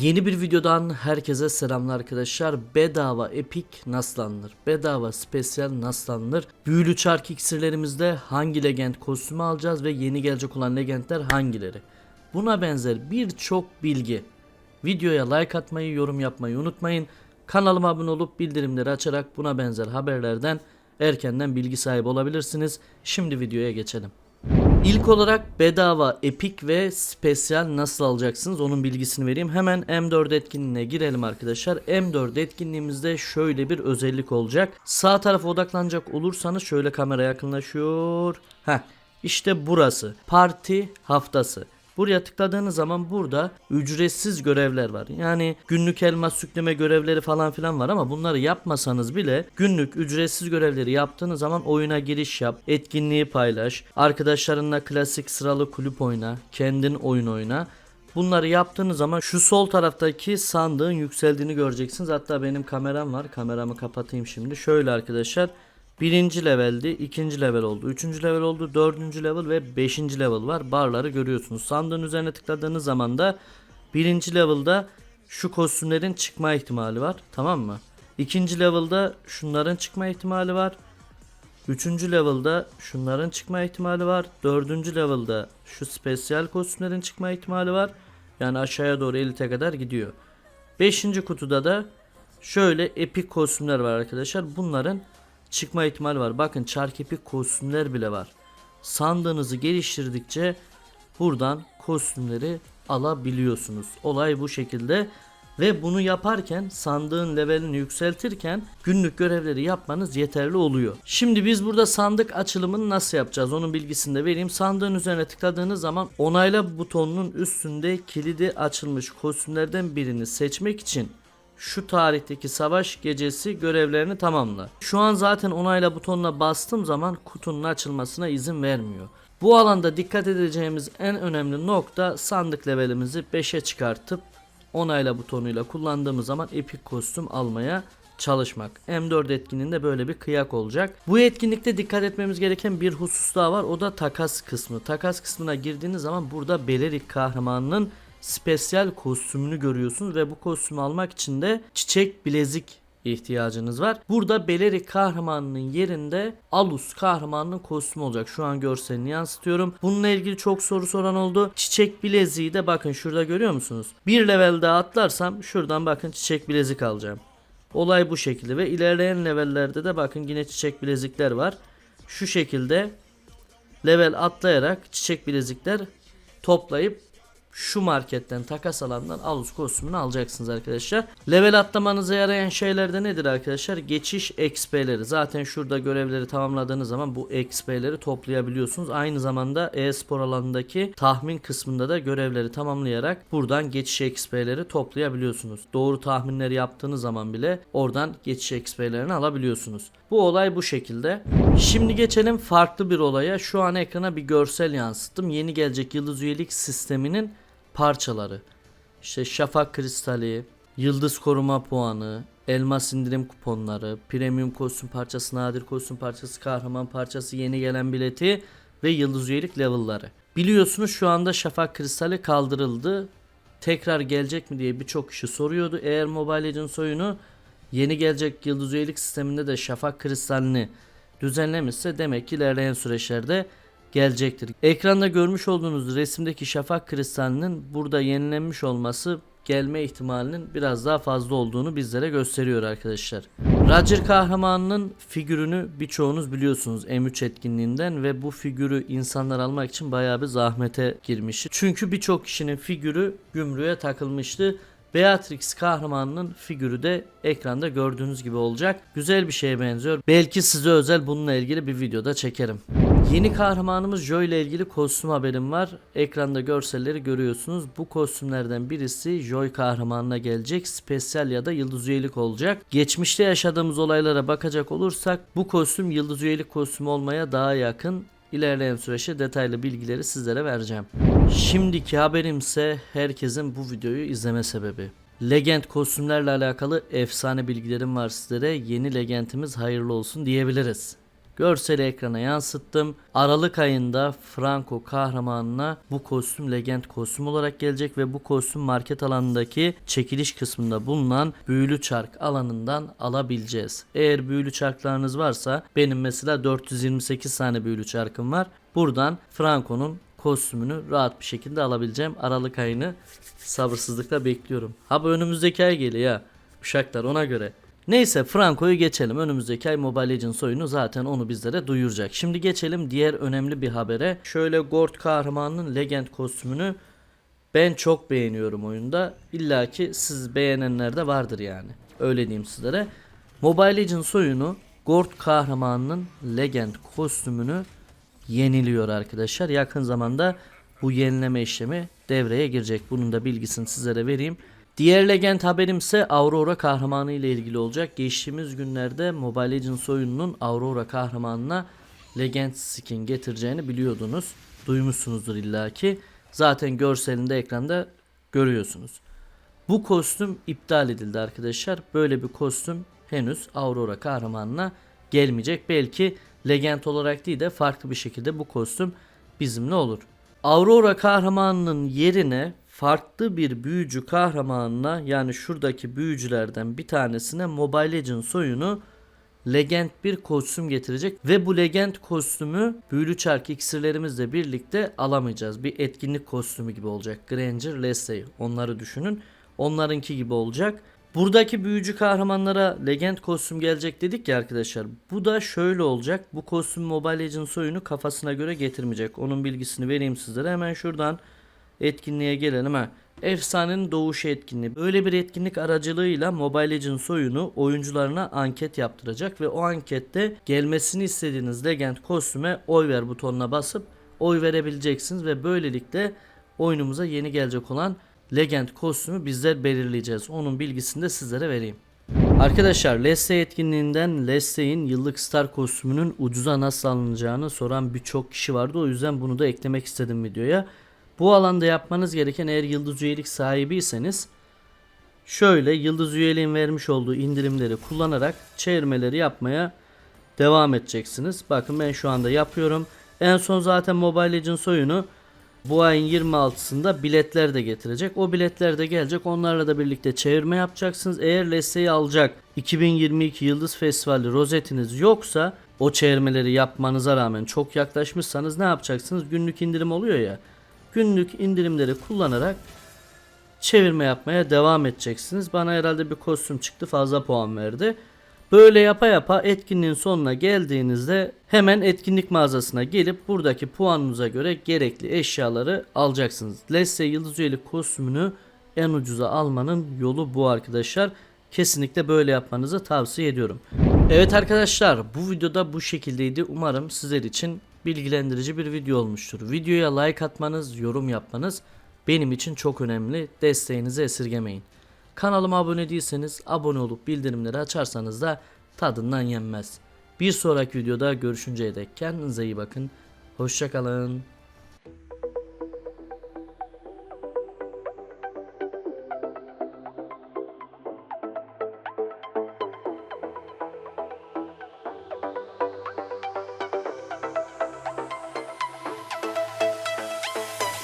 Yeni bir videodan herkese selamlar arkadaşlar. Bedava epik nasıl alınır? Bedava spesyal nasıl alınır? Büyülü çark iksirlerimizde hangi legend kostümü alacağız ve yeni gelecek olan legendler hangileri? Buna benzer birçok bilgi. Videoya like atmayı, yorum yapmayı unutmayın. Kanalıma abone olup bildirimleri açarak buna benzer haberlerden erkenden bilgi sahibi olabilirsiniz. Şimdi videoya geçelim. İlk olarak bedava epik ve spesyal nasıl alacaksınız onun bilgisini vereyim. Hemen M4 etkinliğine girelim arkadaşlar. M4 etkinliğimizde şöyle bir özellik olacak. Sağ tarafa odaklanacak olursanız şöyle kamera yakınlaşıyor. Heh, işte burası. Parti haftası. Buraya tıkladığınız zaman burada ücretsiz görevler var. Yani günlük elmas yükleme görevleri falan filan var ama bunları yapmasanız bile günlük ücretsiz görevleri yaptığınız zaman oyuna giriş yap, etkinliği paylaş, arkadaşlarınla klasik sıralı kulüp oyna, kendin oyun oyna. Bunları yaptığınız zaman şu sol taraftaki sandığın yükseldiğini göreceksiniz. Hatta benim kameram var. Kameramı kapatayım şimdi. Şöyle arkadaşlar. Birinci leveldi, ikinci level oldu, üçüncü level oldu, dördüncü level ve beşinci level var. Barları görüyorsunuz. Sandığın üzerine tıkladığınız zaman da birinci level'da şu kostümlerin çıkma ihtimali var. Tamam mı? İkinci level'da şunların çıkma ihtimali var. Üçüncü level'da şunların çıkma ihtimali var. Dördüncü level'da şu spesyal kostümlerin çıkma ihtimali var. Yani aşağıya doğru elite kadar gidiyor. Beşinci kutuda da şöyle epik kostümler var arkadaşlar. Bunların çıkma ihtimali var. Bakın çark epik kostümler bile var. Sandığınızı geliştirdikçe buradan kostümleri alabiliyorsunuz. Olay bu şekilde. Ve bunu yaparken sandığın levelini yükseltirken günlük görevleri yapmanız yeterli oluyor. Şimdi biz burada sandık açılımını nasıl yapacağız onun bilgisini de vereyim. Sandığın üzerine tıkladığınız zaman onayla butonunun üstünde kilidi açılmış kostümlerden birini seçmek için şu tarihteki savaş gecesi görevlerini tamamla. Şu an zaten onayla butonuna bastığım zaman kutunun açılmasına izin vermiyor. Bu alanda dikkat edeceğimiz en önemli nokta sandık levelimizi 5'e çıkartıp onayla butonuyla kullandığımız zaman epik kostüm almaya çalışmak. M4 etkinliğinde böyle bir kıyak olacak. Bu etkinlikte dikkat etmemiz gereken bir husus daha var. O da takas kısmı. Takas kısmına girdiğiniz zaman burada Belerik kahramanının spesyal kostümünü görüyorsunuz ve bu kostümü almak için de çiçek bilezik ihtiyacınız var. Burada Belerik kahramanının yerinde Alus kahramanının kostümü olacak. Şu an görselini yansıtıyorum. Bununla ilgili çok soru soran oldu. Çiçek bileziği de bakın şurada görüyor musunuz? Bir level daha atlarsam şuradan bakın çiçek bilezik alacağım. Olay bu şekilde ve ilerleyen levellerde de bakın yine çiçek bilezikler var. Şu şekilde level atlayarak çiçek bilezikler toplayıp şu marketten takas alandan Alus kostümünü alacaksınız arkadaşlar. Level atlamanıza yarayan şeyler de nedir arkadaşlar? Geçiş XP'leri. Zaten şurada görevleri tamamladığınız zaman bu XP'leri toplayabiliyorsunuz. Aynı zamanda e-spor alanındaki tahmin kısmında da görevleri tamamlayarak buradan geçiş XP'leri toplayabiliyorsunuz. Doğru tahminleri yaptığınız zaman bile oradan geçiş XP'lerini alabiliyorsunuz. Bu olay bu şekilde. Şimdi geçelim farklı bir olaya. Şu an ekrana bir görsel yansıttım. Yeni gelecek yıldız üyelik sisteminin parçaları. İşte şafak kristali, yıldız koruma puanı, elmas indirim kuponları, premium kostüm parçası, nadir kostüm parçası, kahraman parçası, yeni gelen bileti ve yıldız üyelik level'ları. Biliyorsunuz şu anda şafak kristali kaldırıldı. Tekrar gelecek mi diye birçok kişi soruyordu. Eğer Mobile Legends oyunu yeni gelecek yıldız üyelik sisteminde de şafak kristalini düzenlemişse demek ki ilerleyen süreçlerde gelecektir. Ekranda görmüş olduğunuz resimdeki şafak kristalinin burada yenilenmiş olması gelme ihtimalinin biraz daha fazla olduğunu bizlere gösteriyor arkadaşlar. Roger kahramanının figürünü birçoğunuz biliyorsunuz M3 etkinliğinden ve bu figürü insanlar almak için bayağı bir zahmete girmiş. Çünkü birçok kişinin figürü gümrüğe takılmıştı. Beatrix kahramanının figürü de ekranda gördüğünüz gibi olacak. Güzel bir şeye benziyor. Belki size özel bununla ilgili bir videoda çekerim. Yeni kahramanımız Joy ile ilgili kostüm haberim var. Ekranda görselleri görüyorsunuz. Bu kostümlerden birisi Joy kahramanına gelecek. Spesyal ya da yıldız üyelik olacak. Geçmişte yaşadığımız olaylara bakacak olursak bu kostüm yıldız üyelik kostümü olmaya daha yakın. İlerleyen süreçte detaylı bilgileri sizlere vereceğim. Şimdiki haberimse herkesin bu videoyu izleme sebebi. Legend kostümlerle alakalı efsane bilgilerim var sizlere. Yeni legendimiz hayırlı olsun diyebiliriz. Görseli ekrana yansıttım. Aralık ayında Franco kahramanına bu kostüm legend kostüm olarak gelecek ve bu kostüm market alanındaki çekiliş kısmında bulunan büyülü çark alanından alabileceğiz. Eğer büyülü çarklarınız varsa benim mesela 428 tane büyülü çarkım var. Buradan Franco'nun kostümünü rahat bir şekilde alabileceğim. Aralık ayını sabırsızlıkla bekliyorum. Ha bu önümüzdeki ay geliyor ya. Uşaklar ona göre. Neyse Franco'yu geçelim. Önümüzdeki ay Mobile Legends oyunu zaten onu bizlere duyuracak. Şimdi geçelim diğer önemli bir habere. Şöyle Gord kahramanının Legend kostümünü ben çok beğeniyorum oyunda. İlla ki siz beğenenler de vardır yani. Öyle diyeyim sizlere. Mobile Legends oyunu Gord kahramanının Legend kostümünü yeniliyor arkadaşlar. Yakın zamanda bu yenileme işlemi devreye girecek. Bunun da bilgisini sizlere vereyim. Diğer legend haberimse Aurora kahramanı ile ilgili olacak. Geçtiğimiz günlerde Mobile Legends oyununun Aurora kahramanına legend skin getireceğini biliyordunuz. Duymuşsunuzdur illaki. Zaten görselinde ekranda görüyorsunuz. Bu kostüm iptal edildi arkadaşlar. Böyle bir kostüm henüz Aurora kahramanına gelmeyecek. Belki legend olarak değil de farklı bir şekilde bu kostüm bizimle olur. Aurora kahramanının yerine farklı bir büyücü kahramanına yani şuradaki büyücülerden bir tanesine Mobile Legends oyunu Legend bir kostüm getirecek ve bu Legend kostümü büyülü çark iksirlerimizle birlikte alamayacağız. Bir etkinlik kostümü gibi olacak. Granger, Leslie onları düşünün. Onlarınki gibi olacak. Buradaki büyücü kahramanlara Legend kostüm gelecek dedik ya arkadaşlar. Bu da şöyle olacak. Bu kostüm Mobile Legends oyunu kafasına göre getirmeyecek. Onun bilgisini vereyim sizlere. Hemen şuradan etkinliğe gelelim ha. Efsanenin doğuşu etkinliği. Böyle bir etkinlik aracılığıyla Mobile Legends oyunu oyuncularına anket yaptıracak ve o ankette gelmesini istediğiniz Legend kostüme oy ver butonuna basıp oy verebileceksiniz ve böylelikle oyunumuza yeni gelecek olan Legend kostümü bizler belirleyeceğiz. Onun bilgisini de sizlere vereyim. Arkadaşlar Leslie etkinliğinden Leslie'in yıllık star kostümünün ucuza nasıl alınacağını soran birçok kişi vardı. O yüzden bunu da eklemek istedim videoya. Bu alanda yapmanız gereken eğer yıldız üyelik sahibiyseniz şöyle yıldız üyeliğin vermiş olduğu indirimleri kullanarak çevirmeleri yapmaya devam edeceksiniz. Bakın ben şu anda yapıyorum. En son zaten Mobile Legends oyunu bu ayın 26'sında biletler de getirecek. O biletler de gelecek. Onlarla da birlikte çevirme yapacaksınız. Eğer Leslie'yi alacak 2022 Yıldız Festivali rozetiniz yoksa o çevirmeleri yapmanıza rağmen çok yaklaşmışsanız ne yapacaksınız? Günlük indirim oluyor ya. Günlük indirimleri kullanarak çevirme yapmaya devam edeceksiniz. Bana herhalde bir kostüm çıktı fazla puan verdi. Böyle yapa yapa etkinliğin sonuna geldiğinizde hemen etkinlik mağazasına gelip buradaki puanınıza göre gerekli eşyaları alacaksınız. Leslie Yıldız Üyelik kostümünü en ucuza almanın yolu bu arkadaşlar. Kesinlikle böyle yapmanızı tavsiye ediyorum. Evet arkadaşlar bu videoda bu şekildeydi. Umarım sizler için bilgilendirici bir video olmuştur. Videoya like atmanız, yorum yapmanız benim için çok önemli. Desteğinizi esirgemeyin. Kanalıma abone değilseniz abone olup bildirimleri açarsanız da tadından yenmez. Bir sonraki videoda görüşünceye dek kendinize iyi bakın. Hoşçakalın.